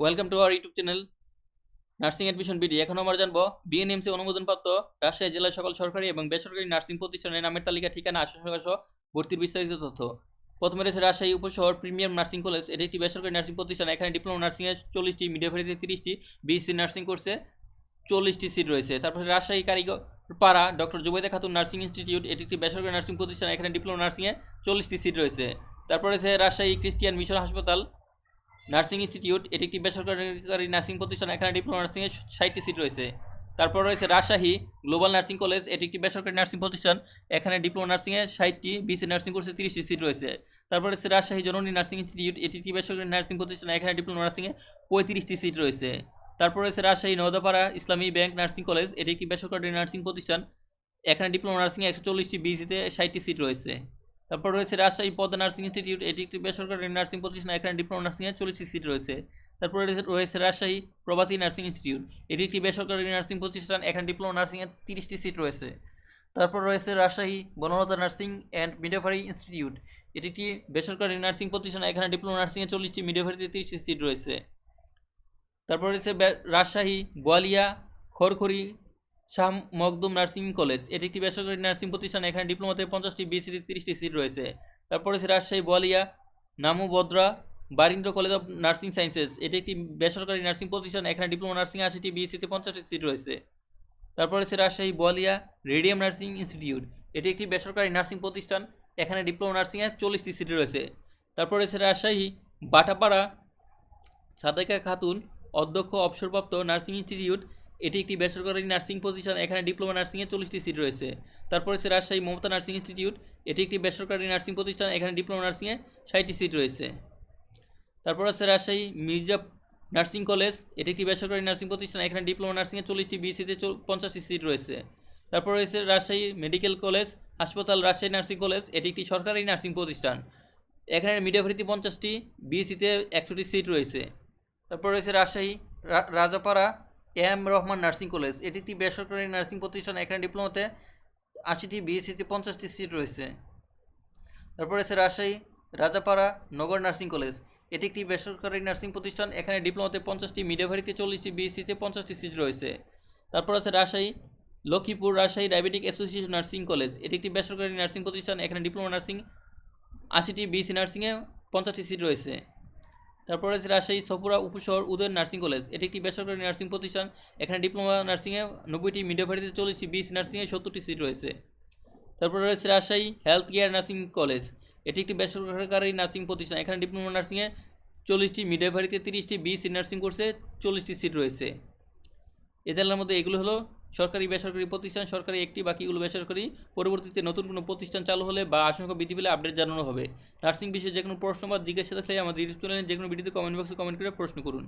Welcome to our YouTube channel nursing admission BD এখন আমরা জানব বিএনএমসি অনুমোদনপ্রাপ্ত রাজশাহী জেলার সকল সরকারি এবং বেসরকারি নার্সিং প্রতিষ্ঠানের নামের তালিকা, ঠিকানা আশা সহ ভর্তির বিস্তারিত তথ্য। প্রথমে রয়েছে রাজশাহী উপশহর প্রিমিয়াম নার্সিং কলেজ। এটি একটি বেসরকারি নার্সিং প্রতিষ্ঠান। এখানে ডিপ্লোমা নার্সিংয়ে চল্লিশটি, মিডিয়া মিডিয়াভারিতে তিরিশটি বিএসসি নার্সিং কোর্সে চল্লিশটি সিট রয়েছে। তারপরে রাজশাহী কারিগর পাড়া, doctor Jubeda Khatun nursing institute. এটি একটি বেসরকারি নার্সিং প্রতিষ্ঠান। এখানে ডিপ্লোমা নার্সিংয়ে চল্লিশটি সিট রয়েছে। তারপরে রয়েছে রাজশাহী ক্রিস্টিয়ান মিশন হাসপাতাল। নার্সিং ইনস্টিটিউট, এটি একটি বেসরকারি নার্সিং প্রতিষ্ঠান, এখানে ডিপ্লোমা নার্সিংয়ে ষাটটি সিট রয়েছে। তারপর রয়েছে রাজশাহী গ্লোবাল নার্সিং কলেজ, এটি একটি বেসরকারি নার্সিং প্রতিষ্ঠান, এখানে ডিপ্লোমা নার্সিংয়ে ষাটটি, বিসি নার্সিং কোর্সে তিরিশটি সিট রয়েছে। তারপর রয়েছে রাজশাহী জননী নার্সিং ইনস্টিটিউট, এটি একটি বেসরকারি নার্সিং প্রতিষ্ঠান, এখানে ডিপ্লোমা নার্সিংয়ে পঁয়ত্রিশটি সিট রয়েছে। তারপর রয়েছে রাজশাহী নওদাপাড়া ইসলামী ব্যাংক নার্সিং কলেজ, এটি একটি বেসরকারি নার্সিং প্রতিষ্ঠান, এখানে ডিপ্লোমা নার্সিংয়ে একশো চল্লিশটি বিসিতে ষাটটি সিট রয়েছে। তারপর রয়েছে রাজশাহী পদ্মা নার্সিং ইনস্টিটিউট, এটি একটি বেসরকারি নার্সিং প্রতিষ্ঠান, এখানে ডিপ্লোমা নার্সিংয়ে চল্লিশটি সিট রয়েছে। তারপরে রয়েছে- রাজশাহী প্রভাতী নার্সিং ইনস্টিটিউট, এটি একটি বেসরকারি নার্সিং প্রতিষ্ঠান, এখানে ডিপ্লোমা নার্সিংয়ে তিরিশটি সিট রয়েছে। তারপর রয়েছে Rajshahi Banalata nursing and midwifery institute, এটি একটি বেসরকারি নার্সিং প্রতিষ্ঠান, এখানে ডিপ্লোমা নার্সিংয়ে চল্লিশটি মিডওয়াইফারিতে তিরিশটি সিট রয়েছে। তারপর রয়েছে রাজশাহী, গোয়ালিয়া, খড়খড়ি শাহ মকদুম নার্সিং কলেজ। এটি একটি বেসরকারি নার্সিং প্রতিষ্ঠান, এখানে ডিপ্লোমাতে পঞ্চাশটি, বিএসসিতে তিরিশটি সিট রয়েছে। তারপরে রয়েছে Rajshahi Boalia Namu, Badra, Barindra college of nursing sciences. এটি একটি বেসরকারি নার্সিং প্রতিষ্ঠান, এখানে ডিপ্লোমা নার্সিং আশিটি বিএসসিতে পঞ্চাশটি সিট রয়েছে। তারপরে রয়েছে Rajshahi Boalia radium nursing institute. এটি একটি বেসরকারি নার্সিং প্রতিষ্ঠান, এখানে ডিপ্লোমা নার্সিংয়ে চল্লিশটি সিট রয়েছে। তারপরে রয়েছে রাজশাহী, বাটাপাড়া, সাদেকা খাতুন, অধ্যক্ষ, অবসরপ্রাপ্ত নার্সিং ইনস্টিটিউট এটি একটি বেসরকারি নার্সিং প্রতিষ্ঠান এখানে ডিপ্লোমা নার্সিংয়ে চল্লিশটি সিট রয়েছে। তারপরে রয়েছে রাজশাহী মমতা নার্সিং ইনস্টিটিউট এটি একটি বেসরকারি নার্সিং প্রতিষ্ঠান এখানে ডিপ্লোমা নার্সিংয়ে ষাটটি সিট রয়েছে। তারপর আছে রাজশাহী মির্জা নার্সিং কলেজ এটি একটি বেসরকারি নার্সিং প্রতিষ্ঠান এখানে ডিপ্লোমা নার্সিংয়ে চল্লিশটি বিসিতে পঞ্চাশটি সিট রয়েছে। তারপর রয়েছে রাজশাহী মেডিকেল কলেজ হাসপাতাল রাজশাহী নার্সিং কলেজ এটি একটি সরকারি নার্সিং প্রতিষ্ঠান এখানে মিডিয়াভারিতে পঞ্চাশটি বিএসসিতে একশোটি সিট রয়েছে। তারপর রয়েছে Rajshahi Rajapara M Rahman nursing college. এটি একটি বেসরকারি নার্সিং প্রতিষ্ঠান, এখানে ডিপ্লোমাতে আশিটি বিএসসিতে পঞ্চাশটি সিট রয়েছে। তারপরে রয়েছে রাজশাহী, রাজাপাড়া, নগর নার্সিং কলেজ। এটি একটি বেসরকারি নার্সিং প্রতিষ্ঠান, এখানে ডিপ্লোমাতে পঞ্চাশটি মিডিয়াভারিতে চল্লিশটি, বিএসসিতে পঞ্চাশটি সিট রয়েছে। তারপর আছে Rajshahi, Lakshmipur Rajshahi diabetic association nursing college. এটি একটি বেসরকারি নার্সিং প্রতিষ্ঠান, এখানে ডিপ্লোমা নার্সিং আশিটি বিএসসি নার্সিংয়ে পঞ্চাশটি সিট রয়েছে। তারপর রয়েছে রাজশাহী সপুরা উপশহর উদয় নার্সিং কলেজ। এটি একটি বেসরকারি নার্সিং প্রতিষ্ঠান। এখানে ডিপ্লোমা নার্সিংয়ে নব্বইটি মিডিয়াভারিতে চল্লিশটি বিএসসি নার্সিংয়ে সত্তরটি সিট রয়েছে। তারপরে রয়েছে Rajshahi health care nursing college. এটি একটি বেসরকারি নার্সিং প্রতিষ্ঠান। এখানে ডিপ্লোমা নার্সিংয়ে চল্লিশটি মিডিয়াভারিতে তিরিশটি বিএসসি নার্সিং কোর্সে চল্লিশটি সিট রয়েছে। এদের মধ্যে এগুলো হলো সরকারি বেসরকারি প্রতিষ্ঠান, সরকারি একটি, বাকিগুলো বেসরকারি। পরবর্তীতে নতুন কোনো প্রতিষ্ঠান চালু হলে বা আশঙ্কা বৃদ্ধি পেলে আপডেট জানানো হবে। নার্সিং বিষয়ে যে কোনো প্রশ্ন বা জিজ্ঞাসা থাকলে আমাদের ইউটিউব চ্যানেলে যে কোনো ভিডিওতে কমেন্ট বক্সে কমেন্ট করে প্রশ্ন করুন।